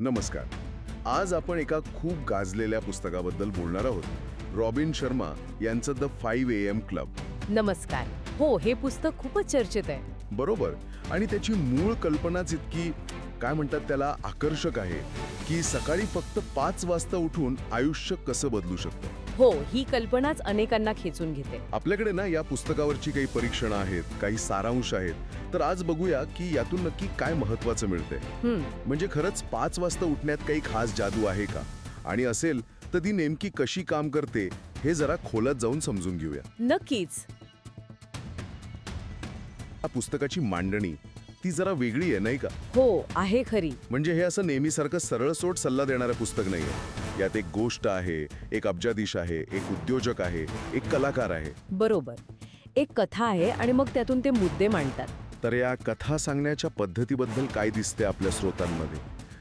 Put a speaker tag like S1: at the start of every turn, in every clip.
S1: नमस्कार. आज आपण एका खूप गाजलेल्या पुस्तकाबद्दल बोलणार आहोत. रॉबिन शर्मा यांचं the five A M club
S2: नमस्कार. हो हे पुस्तक खूपच चर्चेत आहे.
S1: बरोबर. आणि त्याची मूळ कल्पनाच इतकी काय म्हणतात त्याला आकर्षक आहे. की सकाळी फक्त पाच वाजता उठून आयुष्य कसं बदलू शकतं?
S2: हो ही कल्पनाच अनेकांना खेचून घेते.
S1: आपल्याकडे ना या पुस्तकावरची काही परीक्षणं आहेत काही सारांश आहेत. तर आज बघूया की यातून नक्की काय महत्वाचं मिळतंय.
S2: हं,
S1: म्हणजे खरंच पाच वाजता उठण्यात काही खास जादू आहे का? आणि असेल तर ती नेमकी कशी काम करते हे जरा खोलात जाऊन समजून घेऊया.
S2: नक्कीच.
S1: पुस्तकाची मांडणी ती जरा वेगळी आहे नाही का?
S2: हो आहे खरी.
S1: म्हणजे हे असं नेहमीसारखं सरळ सोट सल्ला देणारं पुस्तक नाहीये. यात एक गोष्ट आहे एक अब्जाधीश आहे एक उद्योजक आहे एक कलाकार आहे.
S2: बरोबर. एक कथा आहे आणि मग त्यातून ते मुद्दे मांडतात.
S1: तर या कथा सांगण्याच्या पद्धतीबद्दल काय दिसते आपल्या स्रोतांमध्ये?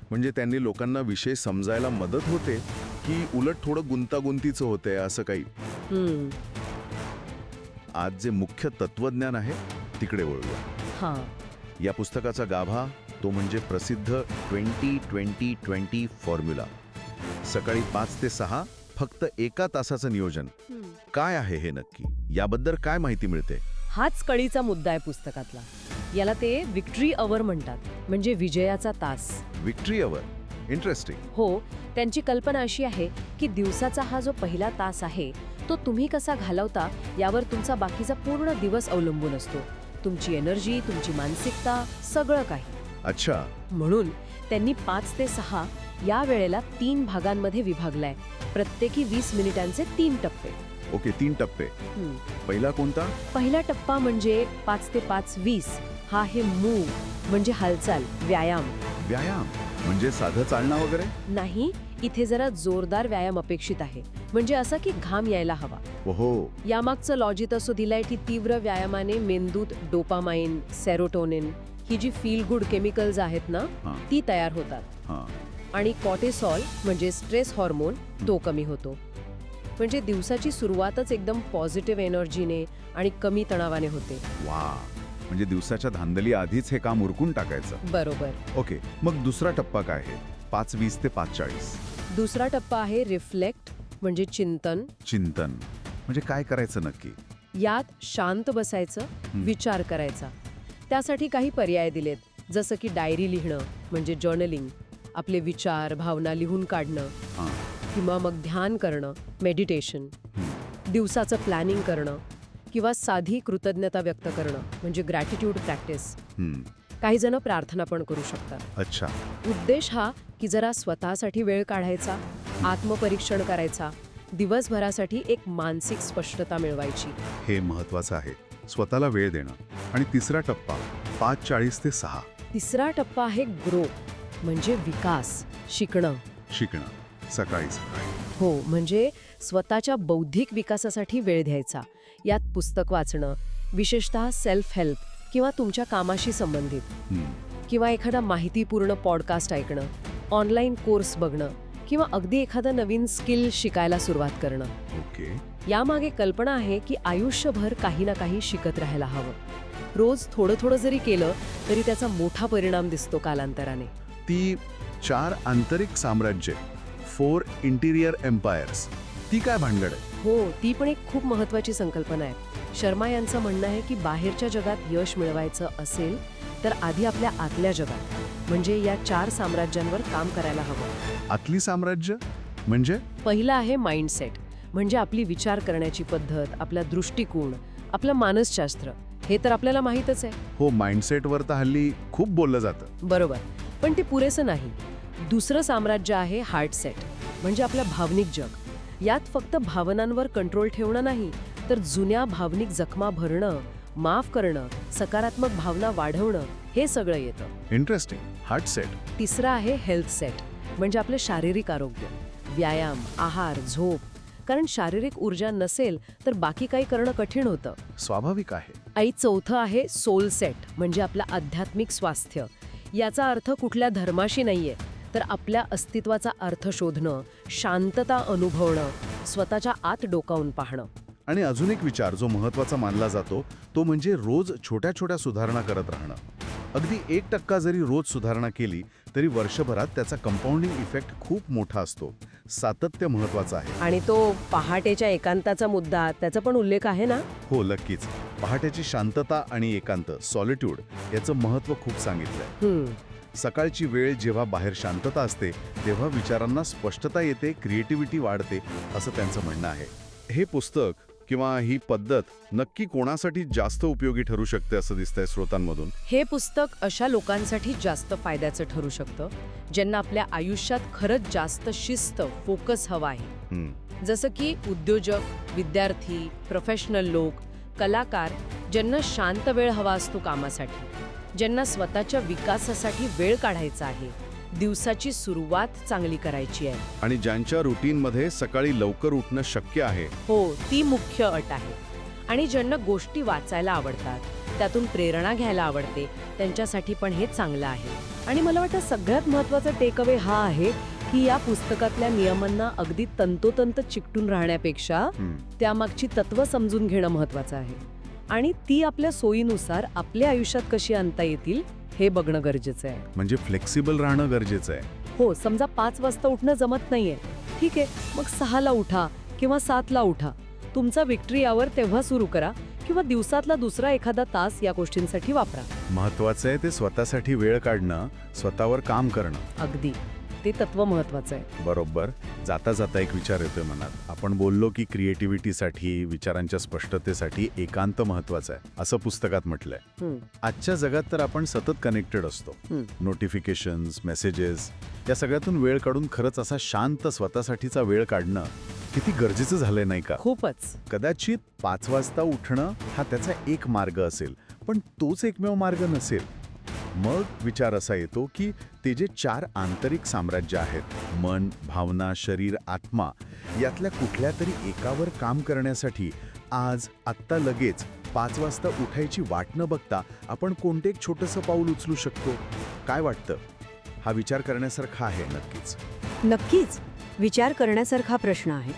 S1: म्हणजे त्यांनी लोकांना विषय समजायला मदत होते की उलट थोडं गुंतागुंतीचं होतंय असं काही? आज जे मुख्य तत्वज्ञान आहे तिकडे वळूया.
S2: हां.
S1: या पुस्तकाचा गाभा तो म्हणजे प्रसिद्ध ट्वेंटी ट्वेंटी ट्वेंटी फॉर्म्युला. सकाळी पाच ते सहा फक्त एका तासाचं नियोजन. काय आहे हे नक्की? याबद्दल काय माहिती मिळते?
S2: हाच कळीचा मुद्दा आहे पुस्तकातला. याला ते विक्ट्री अवर म्हणतात. म्हणजे विजयाचा तास.
S1: Victory our. इंटरेस्टिंग
S2: हो त्यांची कल्पना अशी आहे की दिवसाचा हा जो पहिला तास आहे तो तुम्ही कसा घालवता यावर तुमचा बाकीचा पूर्ण दिवस अवलंबून असतो. तुमची एनर्जी तुमची मानसिकता सगळं काही.
S1: अच्छा.
S2: म्हणून त्यांनी पाच ते सहा या वेळेला तीन भागांमध्ये विभागलाय. प्रत्येकी वीस मिनिटांचे तीन टप्पे.
S1: ओके तीन टप्पे. पहिला कोणता?
S2: पहिला टप्पा म्हणजे पाच ते पाच वीस. हा आहे मूव म्हणजे हालचाल व्यायाम.
S1: व्यायाम म्हणजे साधं चालणं वगैरे?
S2: नाही इथे जरा जोरदार व्यायाम अपेक्षित आहे. म्हणजे असा की घाम यायला हवा.
S1: ओहो.
S2: यामागचं लॉजिक असं दिलंय की तीव्र व्यायामाने मेंदूत डोपामाइन सेरोटोनिन ही जी फील गुड केमिकल्स आहेत ना
S1: हां.
S2: ती तयार होतात.
S1: हां.
S2: आणि कॉर्टिसॉल म्हणजे स्ट्रेस हॉर्मोन तो कमी होतो. म्हणजे दिवसाची सुरुवातच एकदम पॉझिटिव्ह एनर्जीने आणि कमी तणावाने होते.
S1: वा. म्हणजे दिवसाच्या धांदली आधीच हे काम उरकून टाकायचं.
S2: बरोबर.
S1: ओके. मग दुसरा टप्पा काय आहे? पाच वीस ते पाच चाळीस
S2: दुसरा टप्पा आहे रिफ्लेक्ट म्हणजे चिंतन.
S1: चिंतन. म्हणजे काय करायचं नक्की?
S2: यात शांत बसायचं विचार करायचा. त्यासाठी काही पर्याय दिलेत. जसं की डायरी लिहिणं म्हणजे जर्नलिंग आपले विचार भावना लिहून काढणं. किंवा मग ध्यान करणं मेडिटेशन दिवसाचं प्लॅनिंग करणं. किंवा साधी कृतज्ञता व्यक्त करणं म्हणजे ग्रॅटिट्यूड प्रॅक्टिस. काही जण प्रार्थना पण करू शकतात.
S1: अच्छा.
S2: उद्देश हा की जरा स्वतःसाठी वेळ काढायचा आत्मपरीक्षण करायचा दिवसभरासाठी एक मानसिक स्पष्टता मिळवायची.
S1: हे महत्वाचं आहे. स्वतःला वेळ देणं. आणि तिसरा टप्पा पाच चाळीस ते सहा.
S2: तिसरा टप्पा आहे ग्रो म्हणजे विकास शिकणं.
S1: शिकणं. सकाळी सकाळी.
S2: हो म्हणजे स्वतःच्या बौद्धिक विकासासाठी वेळ द्यायचा. यात पुस्तक वाचणं विशेषतः सेल्फ हेल्प किंवा तुमच्या कामाशी संबंधित. किंवा एखादा माहितीपूर्ण पॉडकास्ट ऐकणं ऑनलाईन कोर्स बघणं किंवा अगदी एखादं नवीन स्किल शिकायला सुरुवात करणं.
S1: ओके
S2: यामागे कल्पना आहे की आयुष्यभर काही ना काही शिकत राहायला हवं. रोज थोडं थोडं जरी केलं तरी त्याचा मोठा परिणाम दिसतो कालांतराने.
S1: ती चार आंतरिक साम्राज्य फोर इंटिरियर एम्पायर्स ती काय भानगड आहे?
S2: हो ती पण एक खूप महत्वाची संकल्पना आहे. शर्मा यांचं म्हणणं आहे की बाहेरच्या जगात यश मिळवायचं असेल तर आधी आपल्या आतल्या जगात म्हणजे या चार साम्राज्यांवर काम करायला हवं.
S1: आतली साम्राज्य? म्हणजे?
S2: पहिलं आहे माइंडसेट म्हणजे आपली विचार करण्याची पद्धत आपला दृष्टिकोन आपलं मानसशास्त्र. हे तर आपल्याला माहीतच आहे.
S1: हो माइंडसेटवर तर हल्ली खूप बोललं जातं.
S2: बरोबर. पण ते पुरेसं नाही. दुसरं साम्राज्य आहे हार्टसेट म्हणजे आपलं भावनिक जग. यात फक्त भावनांवर कंट्रोल ठेवणं नाही तर जुन्या भावनिक जखमा भरणं माफ करणं सकारात्मक भावना वाढवणं हे सगळं येतं.
S1: इंटरेस्टिंग हार्ट सेट
S2: तिसरं आहे हेल्थ सेट म्हणजे आपलं शारीरिक आरोग्य. व्यायाम आहार झोप. कारण शारीरिक ऊर्जा नसेल तर बाकी काही करणं कठीण होतं.
S1: स्वाभाविक आहे.
S2: आई चौथं आहे सोल सेट म्हणजे आपलं आध्यात्मिक स्वास्थ्य. याचा अर्थ कुठल्या धर्माशी नाहीये तर आपल्या अस्तित्वाचा अर्थ शोधणं शांतता अनुभवणं स्वतःच्या आत डोकावून पाहणं.
S1: आणि अजून एक विचार जो महत्त्वाचा मानला जातो तो म्हणजे रोज छोट्या छोट्या सुधारणा करत राहणं. अगदी एक टक्का जरी रोज सुधारणा केली तरी वर्षभरात त्याचा कंपाऊंडिंग इफेक्ट खूप मोठा असतो. सातत्य महत्वाचं आहे.
S2: आणि तो पहाटेच्या एकांताचा मुद्दा त्याचा पण उल्लेख आहे ना?
S1: हो नक्कीच. पहाटेची शांतता आणि एकांत सॉलिट्यूड याचं महत्त्व खूप सांगितलंय. सकाळची वेळ जेव्हा बाहेर शांतता असते तेव्हा विचारांना स्पष्टता येते क्रिएटिव्हिटी वाढते असं त्यांचं म्हणणं आहे. हे पुस्तक किंवा ही पद्धत नक्की कोणासाठी जास्त उपयोगी ठरू शकते असं दिसतंय श्रोतांमधून
S2: हे पुस्तक अशा लोकांसाठी जास्त फायद्याचं ठरू शकतं ज्यांना आपल्या आयुष्यात खरंच जास्त शिस्त फोकस हवा आहे. जसं की उद्योजक विद्यार्थी प्रोफेशनल लोक कलाकार ज्यांना शांत वेळ हवा असतो कामासाठी ज्यांना स्वतःच्या विकासासाठी वेळ काढायचा आहे. दिवसाची सुरुवात चांगली करायची आहे.
S1: आणि ज्यांच्या रुटीनमध्ये सकाळी लवकर उठणं शक्य आहे.
S2: हो ती मुख्य अट आहे. आणि ज्यांना गोष्टी वाचायला आवडतात त्यातून प्रेरणा घ्यायला आवडते त्यांच्यासाठी पण हे चांगलं आहे. आणि मला वाटतं सगळ्यात महत्त्वाचा टेकअवे हा आहे की या पुस्तकातल्या नियमांना अगदी तंतोतंत चिकटून राहण्यापेक्षा त्यामागची तत्व समजून घेणं महत्वाचं आहे. आणि ती आपल्या सोयीनुसार आपल्या आयुष्यात कशी आणता येतील हे बघणं गरजेचं आहे.
S1: म्हणजे फ्लेक्सिबल राहणं गरजेचं आहे.
S2: हो समजा पाच वाजता उठणं जमत नाहीये. ठीक आहे मग सहाला उठा किंवा सातला उठा. तुमचा विक्ट्री आवर तेव्हा सुरू करा किंवा दिवसातला दुसरा एखादा तास या गोष्टींसाठी वापरा.
S1: महत्वाचं आहे ते स्वतःसाठी वेळ काढणं स्वतःवर काम करणं.
S2: अगदी. ते तत्व महत्वाचं आहे.
S1: बरोबर. जाता जाता एक विचार येतोय मनात. आपण बोललो की क्रिएटिव्हिटीसाठी विचारांच्या स्पष्टतेसाठी एकांत महत्वाचं आहे असं पुस्तकात म्हटलंय. आजच्या जगात तर आपण सतत कनेक्टेड असतो.
S2: हम्म.
S1: नोटिफिकेशन्स मेसेजेस या सगळ्यातून वेळ काढून खरंच असा शांत स्वतःसाठीचा वेळ काढणं किती गरजेचं झालंय नाही का?
S2: खूपच.
S1: कदाचित पाच वाजता उठणं हा त्याचा एक मार्ग असेल पण तोच एकमेव मार्ग नसेल. मग विचार असा येतो की ते जे चार आंतरिक साम्राज्य आहेत मन भावना शरीर आत्मा यातल्या कुठल्या तरी एकावर काम करण्यासाठी आज आत्ता लगेच पाच वाजता उठायची वाट न बघता आपण कोणते एक छोटंसं पाऊल उचलू शकतो? काय वाटतं? हा विचार करण्यासारखा आहे नक्कीच.
S3: नक्कीच. विचार करण्यासारखा प्रश्न आहे.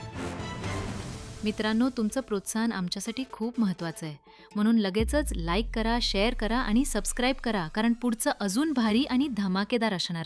S4: मित्रांनो तुमचं प्रोत्साहन आमच्यासाठी खूप महत्त्वाचं आहे. म्हणून लगेचच लाईक करा शेअर करा आणि सबस्क्राईब करा कारण पुढचं अजून भारी आणि धमाकेदार असणार.